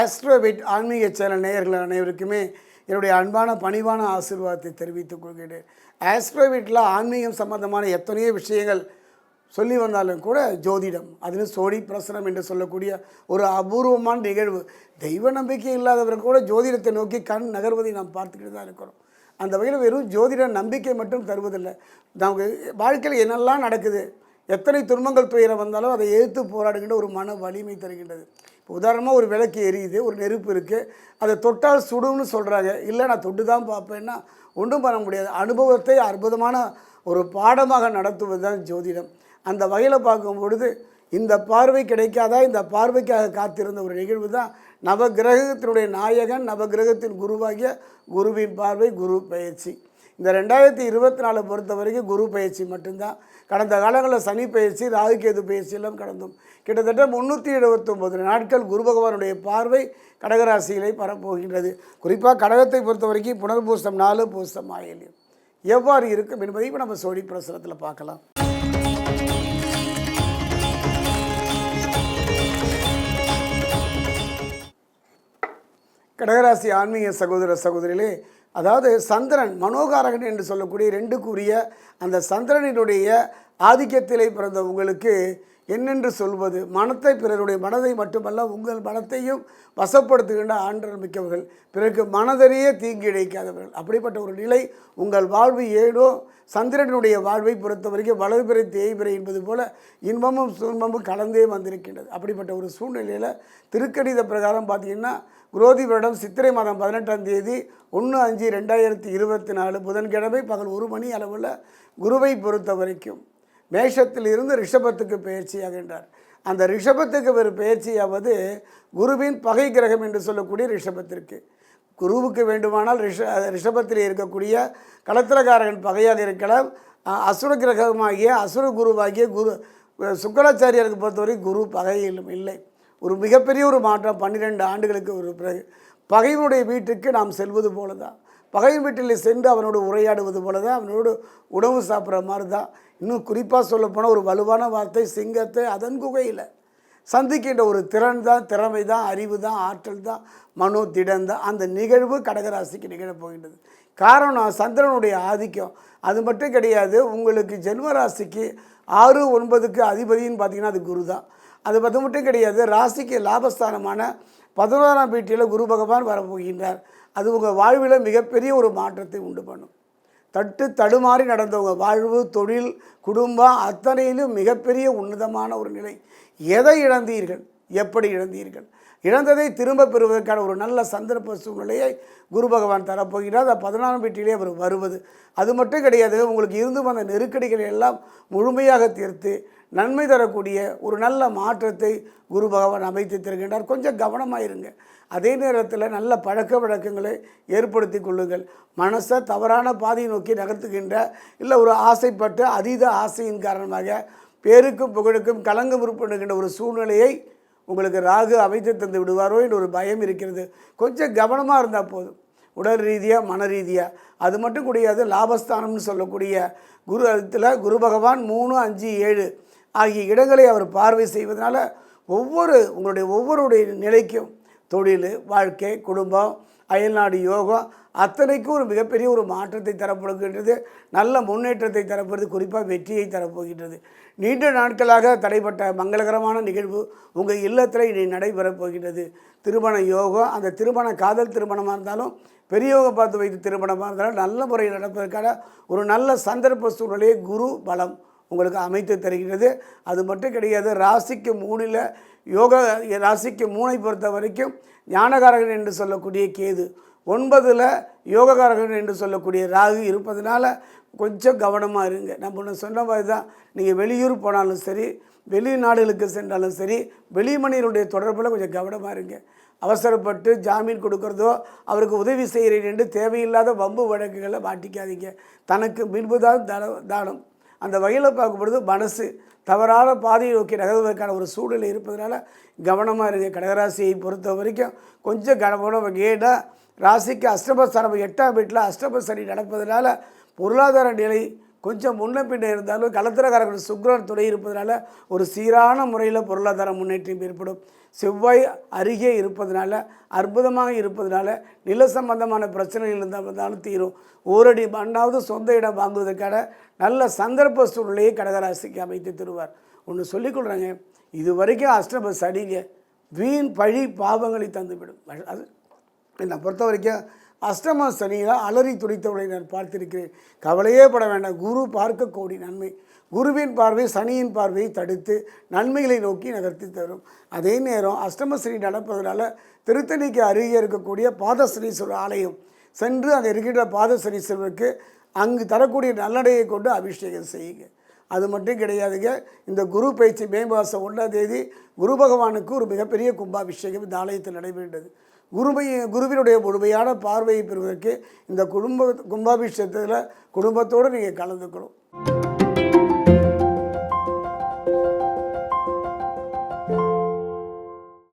ஆஸ்ட்ரோவிட் ஆன்மீக சேனல் நேயர்கள் அனைவருக்குமே என்னுடைய அன்பான பணிவான ஆசீர்வாதத்தை தெரிவித்துக் கொள்கிறேன். ஆஸ்ட்ரோவிட்டில் ஆன்மீகம் சம்பந்தமான எத்தனையோ விஷயங்கள் சொல்லி வந்தாலும் கூட ஜோதிடம் அதில் சோடி பிரசனம் என்று சொல்லக்கூடிய ஒரு அபூர்வமான நிகழ்வு. தெய்வ நம்பிக்கை இல்லாதவர்கள் கூட ஜோதிடத்தை நோக்கி கண் நகர்வதை நாம் பார்த்துக்கிட்டு தான் இருக்கிறோம். அந்த வகையில் வெறும் ஜோதிட நம்பிக்கை மட்டும் தருவதில்லை. நமக்கு வாழ்க்கையில் என்னெல்லாம் நடக்குது எத்தனை துன்பங்கள் துயரம் வந்தாலும் அதை எதிர்த்து போராடுகின்ற ஒரு மன வலிமை தருகின்றது. இப்போ உதாரணமாக ஒரு விளக்கு எரியுது ஒரு நெருப்பு இருக்குது அதை தொட்டால் சுடும்னு சொல்கிறாங்க இல்லை நான் தொட்டு தான் பார்ப்பேன்னா ஒன்றும் பண்ண முடியாது. அனுபவத்தை அற்புதமான ஒரு பாடமாக நடத்துவது தான் ஜோதிடம். அந்த வகையில் பார்க்கும் பொழுது இந்த பார்வை கிடைக்காதா? இந்த பார்வைக்காக காத்திருந்த ஒரு நிகழ்வு தான் நவகிரகத்தினுடைய நாயகன் நவகிரகத்தின் குருவாகிய குருவின் பார்வை குரு பயிற்சி. இந்த ரெண்டாயிரத்தி இருபத்தி நாலு பொறுத்த வரைக்கும் குரு பயிற்சி மட்டும்தான். கடந்த காலங்களில் சனி பயிற்சி ராகுகேது பயிற்சி எல்லாம் கடந்தோம். கிட்டத்தட்ட முந்நூற்றி எழுபத்தொம்போது நாட்கள் குரு பகவானுடைய பார்வை கடகராசிகளை பரப்போகின்றது. குறிப்பாக கடகத்தை பொறுத்த வரைக்கும் புனர்பூசம் நாலு பூசம் ஆயில்யம். எவ்வாறு இருக்கும் என்பதை இப்போ நம்ம சோழி பிரசுரத்தில் பார்க்கலாம். கடகராசி ஆன்மீக சகோதர சகோதரிகளே அதாவது சந்திரன் மனோகாரகன் என்று சொல்லக்கூடிய ரெண்டுக்குரிய அந்த சந்திரனினுடைய ஆதிக்கத்திலே பிறந்த உங்களுக்கு என்னென்று சொல்வது? மனத்தை பிறருடைய மனதை மட்டுமல்ல உங்கள் மனத்தையும் வசப்படுத்துகின்ற ஆண்டர் மிக்கவர்கள். பிறகு மனதறியே தீங்கி இழைக்காதவர்கள். அப்படிப்பட்ட ஒரு நிலை உங்கள் வாழ்வு ஏனோ சந்திரனுடைய வாழ்வை பொறுத்த வரைக்கும் வலதுபிறை தேய்பிறை என்பது போல இன்பமும் துன்பமும் கலந்தே வந்திருக்கின்றது. அப்படிப்பட்ட ஒரு சூழ்நிலையில் திருக்கணித பிரகாரம் பார்த்தீங்கன்னா குரோதி வருடம் சித்திரை மாதம் பதினெட்டாம் தேதி ஒன்று அஞ்சு ரெண்டாயிரத்தி இருபத்தி நாலு புதன்கிழமை பகல் ஒரு மணி அளவில் குருவை பொறுத்த வரைக்கும் மேஷத்தில் இருந்து ரிஷபத்துக்கு பயிற்சியாகின்றார். அந்த ரிஷபத்துக்கு ஒரு பயிற்சியாவது குருவின் பகை கிரகம் என்று சொல்லக்கூடிய ரிஷபத்திற்கு. குருவுக்கு வேண்டுமானால் ரிஷ ரிஷபத்தில் இருக்கக்கூடிய களத்திரக்காரகன் பகையாக இருக்கலாம். அசுர கிரகமாகிய அசுர குருவாகிய குரு சுக்கராச்சாரியருக்கு பொறுத்தவரை குரு பகையிலும் இல்லை. ஒரு மிகப்பெரிய ஒரு மாற்றம் பன்னிரெண்டு ஆண்டுகளுக்கு ஒரு பிறகு பகைவனுடைய வீட்டுக்கு நாம் செல்வது போல தான் பகை வீட்டில் சென்று அவனோடு உரையாடுவது போல தான் அவனோடு உணவு சாப்பிட்ற மாதிரி தான் இன்னும் குறிப்பாக சொல்லப்போனால் ஒரு வலுவான வார்த்தை சிங்கத்தை அதன் குகையில். சந்திக்கின்ற ஒரு திறன் தான் திறமை தான் அறிவு தான் ஆற்றல் தான் மனோ திடம் தான். அந்த நிகழ்வு கடகராசிக்கு நிகழப் போகின்றது. காரணம் சந்திரனுடைய ஆதிக்கம். அது மட்டும் கிடையாது உங்களுக்கு ஜென்ம ராசிக்கு ஆறு ஒன்பதுக்கு அதிபதின்னு பார்த்தீங்கன்னா அது குரு தான். அது அது மட்டும் கிடையாது ராசிக்கு லாபஸ்தானமான பதினோராம் வீட்டில் குரு பகவான் வரப்போகின்றார். அது உங்கள் வாழ்வில் மிகப்பெரிய ஒரு மாற்றத்தை உண்டு பண்ணும். தட்டு தடுமாறி நடந்தவங்க வாழ்வு தொழில் குடும்பம் அத்தனையிலும் மிகப்பெரிய உன்னதமான ஒரு நிலை. எதை இழந்தீர்கள்? எப்படி இழந்தீர்கள்? இழந்ததை திரும்ப பெறுவதற்கான ஒரு நல்ல சந்தர்ப்ப சூழ்நிலையை குரு பகவான் தரப்போகிறார் அந்த பதினாறாம் வீட்டிலே அவர் வருவது. அது மட்டும் கிடையாது உங்களுக்கு இருந்து வந்த நெருக்கடிகளை எல்லாம் முழுமையாக தீர்த்து நன்மை தரக்கூடிய ஒரு நல்ல மாற்றத்தை குரு பகவான் அமைத்து தருகின்றார். கொஞ்சம் கவனமாக இருங்க. அதே நேரத்தில் நல்ல பழக்க வழக்கங்களை ஏற்படுத்தி கொள்ளுங்கள். மனசை தவறான பாதையை நோக்கி நகர்த்துகின்ற இல்லை ஒரு ஆசைப்பட்டு அதீத ஆசையின் காரணமாக பேருக்கும் புகழுக்கும் கலங்கம் உருப்படுகின்ற ஒரு சூழ்நிலையை உங்களுக்கு ராகு அமைத்து தந்து விடுவாரோ என்ற ஒரு பயம் இருக்கிறது. கொஞ்சம் கவனமாக இருந்தால் போதும். உடல் ரீதியாக மன ரீதியாக அது மட்டும் கிடையாது லாபஸ்தானம்னு சொல்லக்கூடிய குரு இடத்துல குரு பகவான் மூணு அஞ்சு ஏழு ஆகிய இடங்களை அவர் பார்வை செய்வதனால ஒவ்வொரு உங்களுடைய ஒவ்வொருடைய நிலைக்கும் தொழில் வாழ்க்கை குடும்பம் அயல்நாடு யோகம் அத்தனைக்கும் ஒரு மிகப்பெரிய ஒரு மாற்றத்தை தரப்படுகின்றது. நல்ல முன்னேற்றத்தை தரப்படுறது குறிப்பாக வெற்றியை தரப்போகின்றது. நீண்ட நாட்களாக தடைப்பட்ட மங்களகரமான நிகழ்வு உங்கள் இல்லத்தில் இனி நடைபெறப் போகின்றது. திருமண யோகம் அந்த திருமண காதல் திருமணமாக இருந்தாலும் பெரியவங்க பார்த்து வைத்து திருமணமாக இருந்தாலும் நல்ல முறையில் நடப்பதற்கான ஒரு நல்ல சந்தர்ப்ப சூழ்நிலையை குரு பலம் உங்களுக்கு அமைத்து தருகிறது. அது மட்டும் கிடையாது ராசிக்கு மூணில் யோக ராசிக்கு மூணை பொறுத்த வரைக்கும் ஞானகாரகன் என்று சொல்லக்கூடிய கேது ஒன்பதில் யோககாரகன் என்று சொல்லக்கூடிய ராகு இருப்பதனால கொஞ்சம் கவனமாக இருங்க. நம்ம ஒன்று சொன்ன மாதிரி தான் நீங்கள் வெளியூர் போனாலும் சரி வெளிநாடுகளுக்கு சென்றாலும் சரி வெளிமனிதனுடைய தொடர்பில் கொஞ்சம் கவனமாக இருங்க. அவசரப்பட்டு ஜாமீன் கொடுக்குறதோ அவருக்கு உதவி செய்கிறேன் என்று தேவையில்லாத வம்பு வழக்குகளை மாட்டிக்காதீங்க தனக்கு மின்புதான் தான தானம். அந்த வகையில் பார்க்கும்பொழுது மனசு தவறான பாதையை நோக்கி நகர்வதற்கான ஒரு சூழ்நிலை இருப்பதனால கவனமாக இருங்க. கடகராசியை பொறுத்த வரைக்கும் கொஞ்சம் கவனம் ஏன்னா ராசிக்கு அஷ்டமஸ்தானம் எட்டாம் வீட்டில் அஷ்டம சனி நடப்பதனால பொருளாதார நிலை கொஞ்சம் முன்ன பின்ன இருந்தாலும் களத்திரக்காரர்கள் சுக்ரன் துறை இருப்பதனால ஒரு சீரான முறையில் பொருளாதார முன்னேற்றம் ஏற்படும். செவ்வாய் அருகே இருப்பதனால அற்புதமாக இருப்பதனால நில சம்பந்தமான பிரச்சனைகள் இருந்தாலும் தீரும். ஓரடி மண்ணாவது சொந்த இடம் வாங்குவதற்கான நல்ல சந்தர்ப்ப சூழ்நிலையை கடகராசிக்கு அமைத்து தருவார். ஒன்று சொல்லிக்கொள்கிறேங்க இது வரைக்கும் அஷ்டம சடிங்க வீண் பழி பாவங்களை தந்துவிடும். அது என்னை பொறுத்த வரைக்கும் அஷ்டம சனியில் அலறி துடித்தவளை நான் பார்த்திருக்கிறேன். கவலையே பட வேண்டாம். குரு பார்க்க கோடி நன்மை. குருவின் பார்வை சனியின் பார்வையை தடுத்து நன்மைகளை நோக்கி நகர்த்தி தரும். அதே நேரம் அஷ்டம சனி நடப்பதனால திருத்தணிக்கு அருகே இருக்கக்கூடிய பாதசனீஸ்வரர் ஆலயம் சென்று அங்கே இருக்கின்ற பாதசனீஸ்வரருக்கு அங்கு தரக்கூடிய நல்லடையை கொண்டு அபிஷேகம் செய்யுங்க. அது மட்டும் கிடையாதுங்க. இந்த குரு பயிற்சி மே மாதம் ஒன்றாம் தேதி குரு பகவானுக்கு ஒரு மிகப்பெரிய கும்பாபிஷேகம் இந்த ஆலயத்தில் நடைபெற்றது குருவை குருவினுடைய முழுமையான பார்வையை பெறுவதற்கு இந்த குடும்ப கும்பாபிஷேகத்தில் குடும்பத்தோடு நீங்கள் கலந்துக்கணும்.